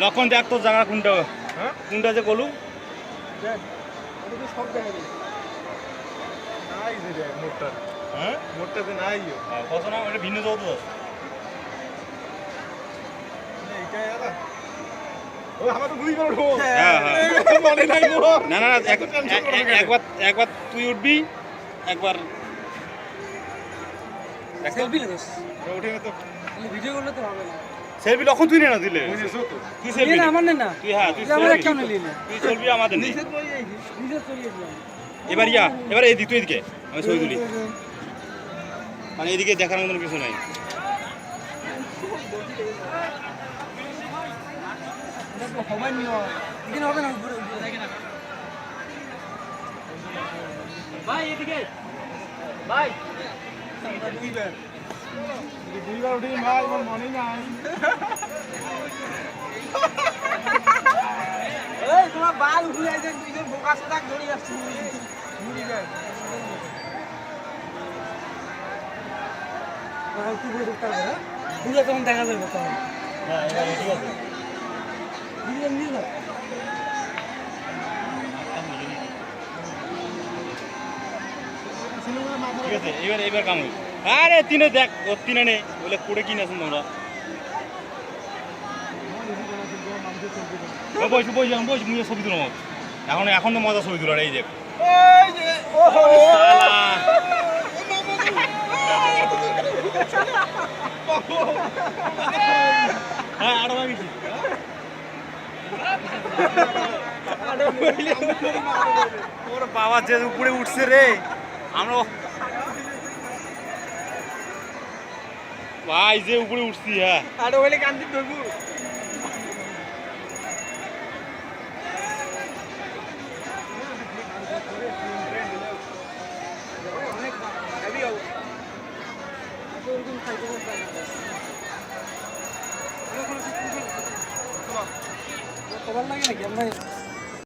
লক্ষণ দেখ তোর জায়গা কোনটা। হ্যাঁ? কোনটা যে মোটটা। হ্যাঁ? ভিন্ন হ্যাঁ। মানে না না? একবার একবার তুই উঠবি একবার সেলফি উঠে তো ভিডিও করলে তো হবে না। সেলফি লক্ষণ তুই না দিলে? সেলফি আমার না তুই হ্যাঁ তুই আমার। নিলি না। তুই সেলফি আমাদের এই এবার ইয়া এবার এদিক তুই এদিকে আমি ছবি তুলি। মানে এদিকে দেখার মতন কিছু নাই। সবাই নিয়ে হবে না ভাই এদিকে। ভাই। উঠে ভাই আমার মনে নাই এই তোমার বাল উঠে বোকা সোদা দড়ি আসছে বুঝে তখন দেখা যাবে তখন। ঠিক আছে। নিয়ে যাও। ঠিক আছে এবার এবার কাম হইব আরে তিনে দেখ ও তিনে নেই বলে কুড়ে কিনে আছেন তোমরা ও বইস বইস বইস মুই ছবি তুলো এখন এখন তো মজা ছবি তোলার এই দেখ যে হ্যাঁ আরও ভাবিছি ওর বাবা যে উপরে উঠছে রে আমরা ভাই যে উপরে উঠছি হ্যাঁ। আর ওইলে কান্দি ধরবো কবার লাগে নাকি আমরা?